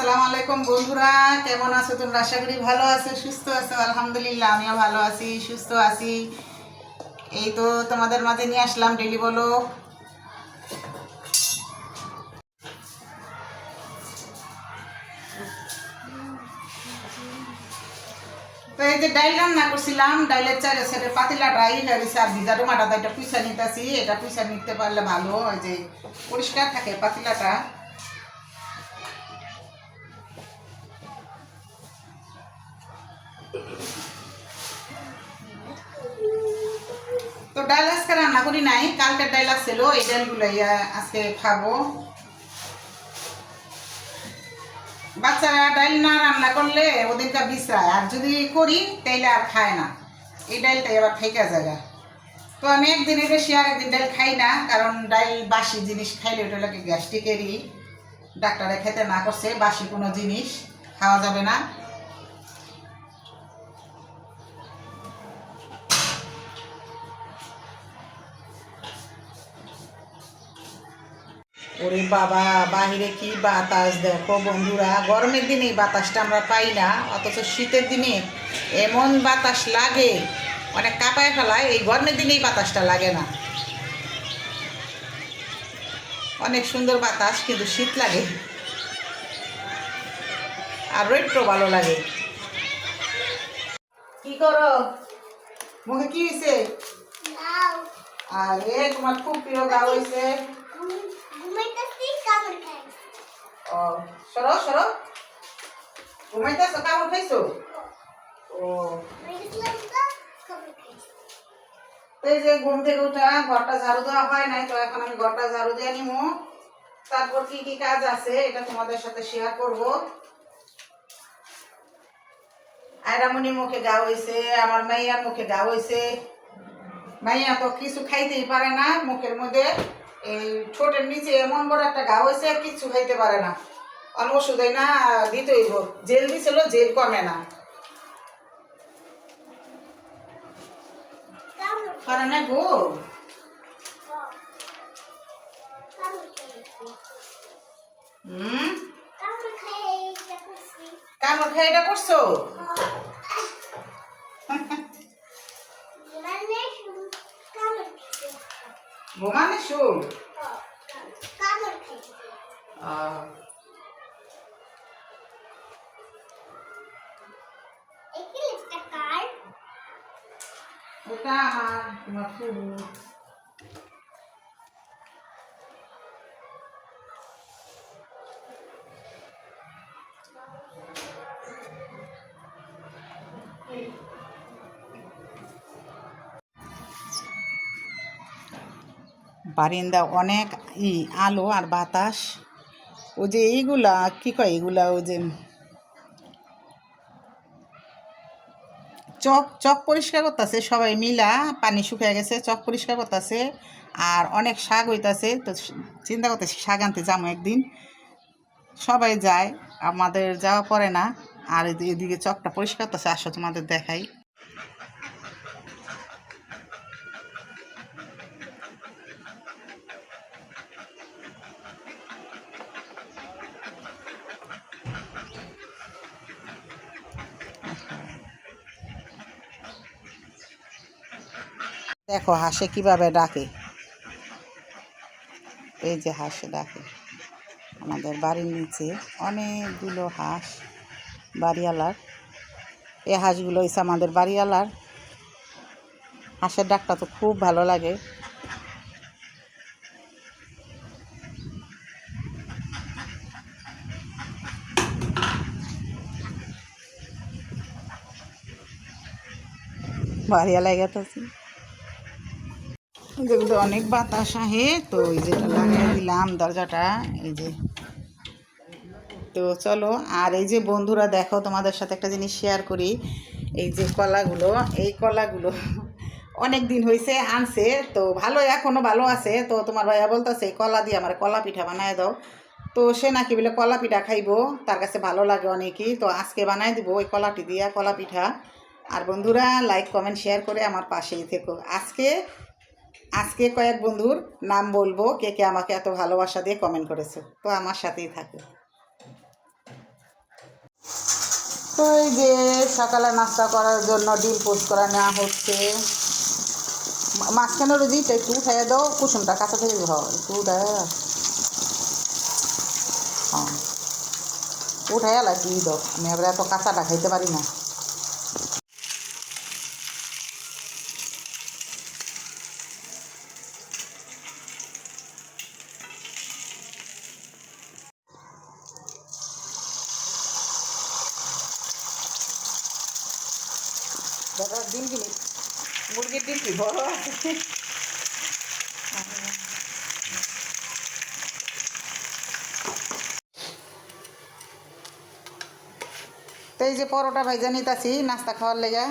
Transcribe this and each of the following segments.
আসসালামু আলাইকুম বন্ধুরা, কেমন আছো তোমরা? আশা করি ভালো আছো, সুস্থ আছো, আলহামদুলিল্লাহ, আমিও ভালো আছি, সুস্থ আছি। এই তো তোমাদের মাঝে নিয়ে আসলাম ডেলি বলো। তো এই যে ডাইল রান্না করছিলাম, ডাইলের চারে পাতিলাটা এই হারিছে আর ভিজারও মাটাটা এটা পুইসা নিতেছি, এটা পুইসা নিতে পারলে ভালো ওই যে পরিষ্কার থাকে পাতিলাটা। ডাল আজকে রান্না করি নাই কালকের ডাল আসছিল এই ডালগুলো আজকে খাব। বাচ্চারা ডাল না রান্না করলে ওদেরকে বিশ্রায় আর যদি করি তাইলে আর খায় না। এই ডালটাই আবার খাইকা জায়গা। তো আমি একদিনের বেশি আর একদিন ডাল খাই না, কারণ ডাল বাসি জিনিস খাইলে ওটা লাগে গ্যাস্ট্রিকেরই। ডাক্তারে খেতে না করছে, বাসি কোনো জিনিস, খাওয়া যাবে না। ওরে বাবা বাহিরে কি বাতাস? দেখো বন্ধুরা গরমের দিনে বাতাসটা আমরা পাই না অথচ শীতের দিনে এমন বাতাস লাগে অনেক কাঁপায় ফেলায় এই গরমের দিনে এই বাতাসটা লাগে না। অনেক সুন্দর বাতাস কিন্তু শীত লাগে। আর একটু ভালো লাগে। কি করো? মুখে কি হয়েছে আরে তোমার খুব প্রিয় গাও হয়েছে ও, সরো সরো। ঘুমাইতেছো কামড় খাইছো? ও। এই যে ঘুম থেকে উঠা ঘরটা ঝাড়ু দেওয়া হয় নাই, তো এখন আমি ঘরটা ঝাড়ু দিয়ে নিমু। তারপর কি কি কাজ আছে, এটা তোমাদের সাথে শেয়ার করব। আয়রামণির মুখে গা হয়েছে আমার মাইয়ার মুখে গা হয়েছে মাইয়া তো কিছু খাইতেই পারে না মুখের মধ্যে। এই ঠোঁটের নিচে এমন বড় একটা গা হয়েছে কিচ্ছু খাইতে পারে না। অন্য ওষুধ না দিতেই জেল দিছিল জেল কমে না। পারে না গো। হুম? কামড় খেয়ে এটা করছ? ঘুমানে শুন ওটা আমার তোমার ফুল বারিন্দা অনেক ই, আলো আর বাতাস। ও যে এইগুলা, কি কয় এগুলা ও যে চক চক পরিষ্কার করতেছে সবাই মিলা, পানি শুকিয়ে গেছে, চক পরিষ্কার করতেছে আর অনেক শাক হইতাছে। তো চিন্তা করতেছি শাক আনতে যাব একদিন। সবাই যায়, আমাদের যাওয়া পড়ে না, আর এদি- এদিকে চকটা পরিষ্কার করতেছে, আসো তোমাদের দেখাই। দেখো হাঁসে কীভাবে ডাকে। এই যে হাঁসে ডাকে। আমাদের বাড়ির নিচে অনেকগুলো হাঁস বাড়িওয়ালার। এই হাঁসগুলো হচ্ছে আমাদের বাড়িওয়ালার। হাঁসের ডাকটা তো খুব ভালো লাগে। বাড়িওয়ালা গেতেছি। যেগুলো অনেক বাতাস আহে, তো এই যেটা লাগিয়ে দিলাম দরজাটা, এই যে। তো চলো, আর এই যে বন্ধুরা, দেখো তোমাদের সাথে একটা জিনিস শেয়ার করি। এই যে কলাগুলো, এই কলাগুলো অনেক দিন হয়েছে আনছে, তো ভালো এখনও ভালো আছে। তো তোমার ভাইয়া বলতেছে এই কলা দিয়ে আমার কলা পিঠা বানায় দাও। তো সে নাকি বলে, কলা পিঠা খাইবো, তার কাছে ভালো লাগে অনেকই। তো আজকে বানাই দিব ওই কলাটি দিয়া কলা পিঠা। আর বন্ধুরা লাইক কমেন্ট শেয়ার করে আমার পাশেই থেকো। আজকে আজকে কয়েক বন্ধুর নাম বলব, কে কে আমাকে এত ভালোবাসা দিয়ে কমেন্ট করেছে, তো আমার সাথেই থাকো। তো এই যে সকালে নাস্তা করার জন্য ডিম পোস্ট করা নেওয়া হচ্ছে, মাঝখানে রুজিটা একটু উঠাইয়া দাও, কুসুমটা কাঁচা থেকে হয়, একটু উঠায় হ্যাঁ উঠাইয়া লাগিয়ে দাও আমি এবার এত কাঁচাটা খাইতে পারি না দাদা ডিম কিনি বড় আছে তো এই যে পরোটা ভাইজা নিতাছি, নাস্তা খাওয়ার লেগে।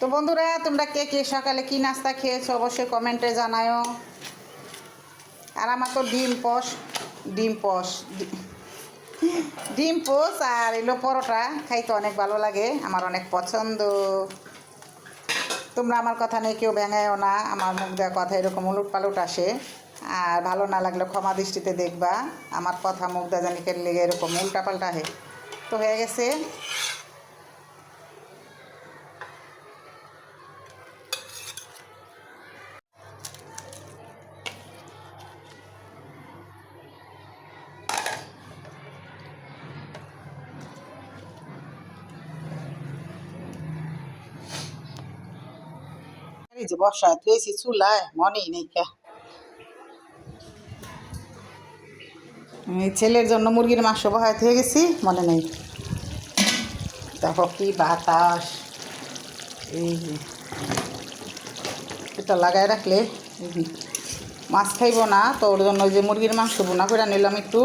তো বন্ধুরা, তোমরা কে কে সকালে কি নাস্তা খেয়েছো অবশ্যই কমেন্টে জানায়ও আর আমার তো ডিম পস, ডিম ডি- ডিম পোস আর এলো পরোটা, খাইতে অনেক ভালো লাগে, আমার অনেক পছন্দ। তোমরা আমার কথা নিয়ে কেউ ভেঙায়ও না, আমার মুখ দেওয়া কথা এরকম উলুট পালুট আসে। আর ভালো না লাগলে ক্ষমা দৃষ্টিতে দেখবা, আমার কথা মুখ দেওয়া জানি লেগে এরকম উল্টা পাল্টা হে। তো হয়ে গেছে। এই যে বর্ষা থুয়েছি চুলায়, মনেই নেই এই ছেলের জন্য মুরগির মাংস বহায় থেকে গেছি, মনে নেই। দেখো কি বাতাস। এই এটা লাগাই রাখলে মাছ খাইবো না, তো ওর জন্য যে মুরগির মাংস বোনা করে নিলাম একটু।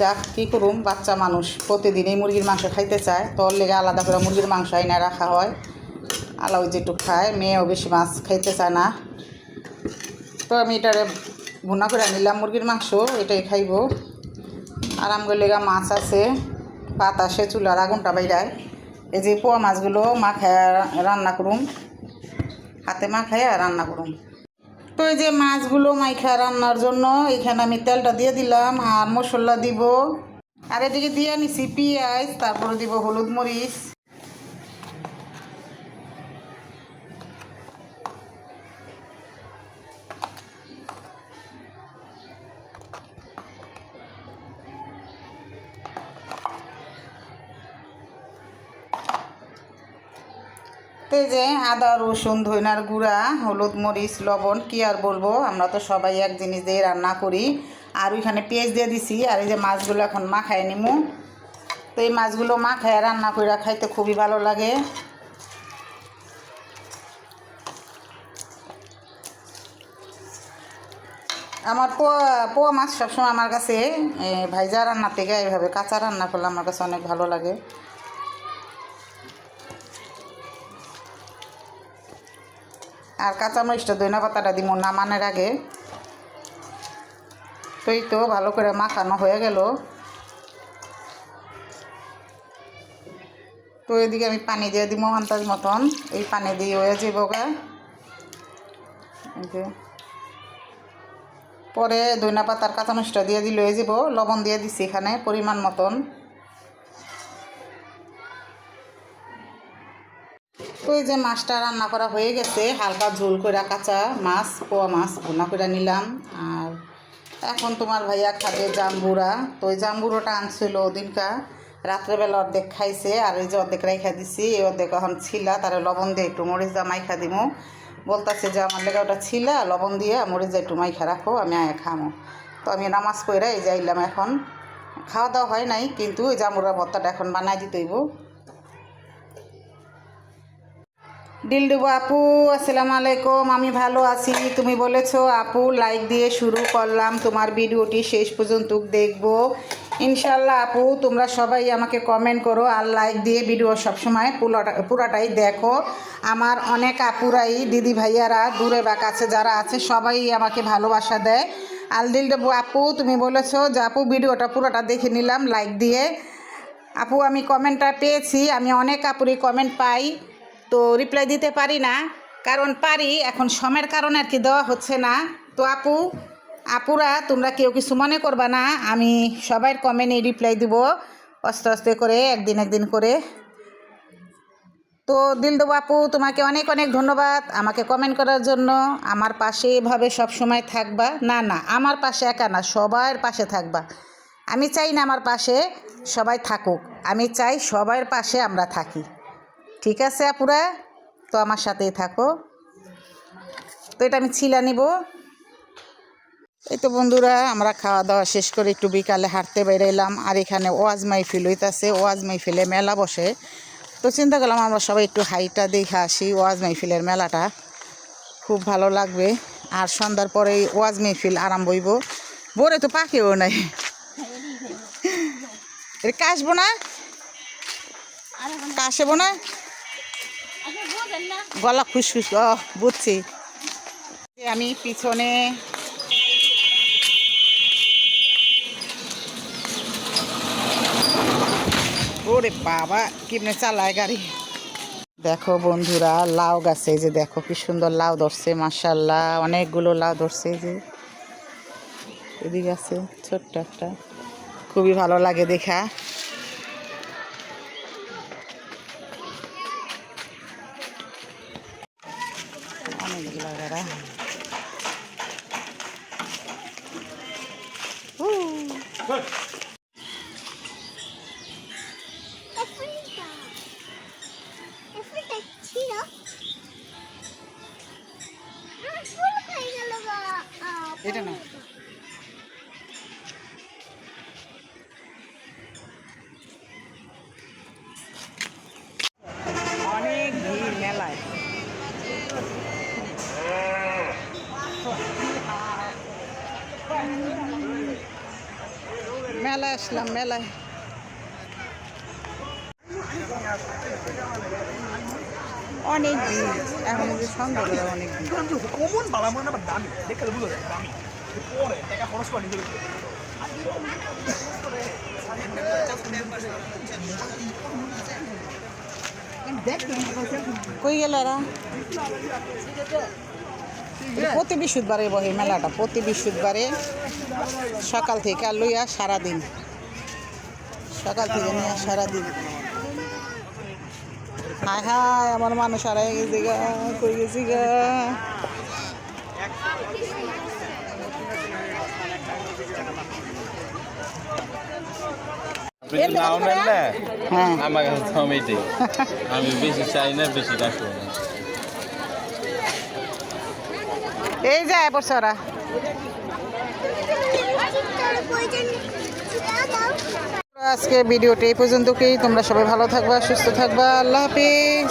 যাক, কী করুম? বাচ্চা মানুষ প্রতিদিনই মুরগির মাংস খাইতে চায়, তো ওর লেগে আলাদা করে মুরগির মাংস আইনা রাখা হয়। আলাও যেটু খায়, মেয়েও বেশি মাছ খাইতে চায় না। তো আমি এটারে ভুনা করে নিলাম মুরগির মাংস, এটাই খাইব। আরাম লেগা মাছ আছে, পাত বাতাসে চুলার আগুনটা বাইরায়। এই যে পোয়া মাছগুলো মাখায় রান্না করুম। হাতে মাখায় রান্না করুম। তো এই যে মাছগুলো মাইখা রান্নার জন্য, এখানে আমি তেলটা দিয়ে দিলাম আর মশলা দিব। আর এদিকে দিয়ে নিছি পেঁয়াজ, তারপরে দিব হলুদ মরিচ। এই যে আদা, রসুন, ধইনার গুঁড়া, হলুদ, মরিচ, লবণ, কি আর বলব? আমরা তো সবাই এক জিনিস দিয়ে রান্না করি। আর ওইখানে পেঁয়াজ দিয়ে দিছি। আর এই যে মাছগুলো এখন মাখায় নিমু। তো এই মাছগুলো মাখায় রান্না করে খাইতে খুবই ভালো লাগে। আমার পোয়া পোয়া মাছ সবসময় আমার কাছে ভাইজা রান্না থেকে এইভাবে কাঁচা রান্না করলে আমার কাছে অনেক ভালো লাগে। আর কাঁচা কাঁচামরিচটা দইনা পাতাটা দিব নামানোর আগে। তো তো ভালো করে মাখানো হয়ে গেল। তো এদিকে আমি পানি দিয়ে দিব আন্তাজ মতন। এই পানি দিয়ে হয়ে যাব গা। পরে দইনা পাতার কাঁচা কাঁচামরিচটা দিয়ে দিলে যাব লবণ দিয়ে দিছি এখানে পরিমাণ মতন। এই যে মাছটা রান্না করা হয়ে গেছে, হালকা ঝোল করে কাঁচা মাছ, পোয়া মাছ ভুনা করে নিলাম। আর এখন তোমার ভাইয়া খাবে জাম্বুরা তো ওই জাম্বুরোটা আনছিল ওদিনকা, রাত্রেবেলা অর্ধেক খাইছে, আর এই যে অর্ধেক রাইখা দিছি, এই অর্ধেক এখন ছিলা, তারে লবণ দিয়ে একটু মরিচ দা মাইখা দিমো। বলতাছে যে আমার লেগে ওটা ছিলা, লবণ দিয়ে মরিচ একটু মাইখা রাখো, আমি আয় খামো। তো আমি নামাজ পড়ে এই যাইলাম এখন। খাওয়া দাওয়া হয় নাই, কিন্তু ওই জাম্বুরা ভর্তাটা এখন বানাই দিতে ডিলডুবু আপু, আসসালামু আলাইকুম। আমি ভালো আছি। তুমি বলেছ, আপু লাইক দিয়ে শুরু করলাম। তোমার ভিডিওটি শেষ পর্যন্ত দেখব। ইনশাল্লাহ আপু, তোমরা সবাই আমাকে কমেন্ট করো আর লাইক দিয়ে ভিডিও সবসময় পুরোটা পুরাটাই দেখো। আমার অনেক আপুরাই, দিদি ভাইয়ারা, দূরে বা কাছে যারা আছে, সবাই আমাকে ভালোবাসা দেয়। আলদিল আপু, তুমি বলেছ যে আপু, ভিডিওটা পুরোটা দেখে নিলাম লাইক দিয়ে। আপু, আমি কমেন্টটা পেয়েছি। আমি অনেক আপুরই কমেন্ট পাই। তো রিপ্লাই দিতে পারি না, কারণ পারি, এখন সময়ের কারণে আর কি দেওয়া হচ্ছে না। তো আপু, আপুরা, তোমরা কেউ কিছু মনে করবা না, আমি সবার কমেন্টে রিপ্লাই দিব, আস্তে আস্তে করে, একদিন একদিন করে। তো দিল দেবো আপু, তোমাকে অনেক অনেক ধন্যবাদ আমাকে কমেন্ট করার জন্য। আমার পাশে এভাবে সব সময় থাকবা। না না, আমার পাশে একা না সবার পাশে থাকবা। আমি চাই না আমার পাশে সবাই থাকুক, আমি চাই সবার পাশে আমরা থাকি। ঠিক আছে আপুরা? তো আমার সাথেই থাকো। তো এটা আমি ছিলা নিব। এই তো বন্ধুরা, আমরা খাওয়া দাওয়া শেষ করে একটু বিকালে হাঁটতে বেরোলাম আর এখানে ওয়াজ মাইফিল হইতাছে, ওয়াজ মাইফিলে মেলা বসে। তো চিন্তা করলাম আমরা সবাই একটু হাইটা দেখে আসি, ওয়াজ মাইফিলের মেলাটা। খুব ভালো লাগবে। আর সন্ধ্যার পরে ওয়াজ মাইফিল আরাম বইব বোরে তো পাকেও নাই। কাশবো না? কাশবো না? গলা খুশখুশ বুঝছি। আমি পিছনে ওরে বাবা কেমনে চালায় গাড়ি। দেখো বন্ধুরা, লাউ গাছে যে দেখো কি সুন্দর লাউ ধরছে মাসাল্লাহ অনেকগুলো লাউ ধরছে যে। এদিকে আছে ছোট্ট একটা। খুবই ভালো লাগে দেখা অনেকগুলো গাড়া Africa. Africa ছিল আর ফুল খাই গেল গা আহ, এটা না। অনেক ভিড় মেলায়। মেলায় আসলাম, মেলায়। অনেক ভিড়, এখন যে সন্ধ্যাবেলা অনেক কমন বাবা মনে আবার দামি কই গেল এরা? প্রতি বৃহস্পতিবারে বহে মেলাটা প্রতি বৃহস্পতিবারে সকাল থেকে আর লইয়া সারাদিন। সকাল থেকে নিয়ে সারাদিন। হায় হায় আমার মানুষ হারাই গেছে গা কই গেছি গা? হ্যাঁ। আমার কাছে আমি বেশি চাই না বেশি রাখব এই ছিল দাও আজকে ভিডিওটি এই পর্যন্তকেই তোমরা সবাই ভালো থাকবা, সুস্থ থাকবা। আল্লাহ হাফিজ।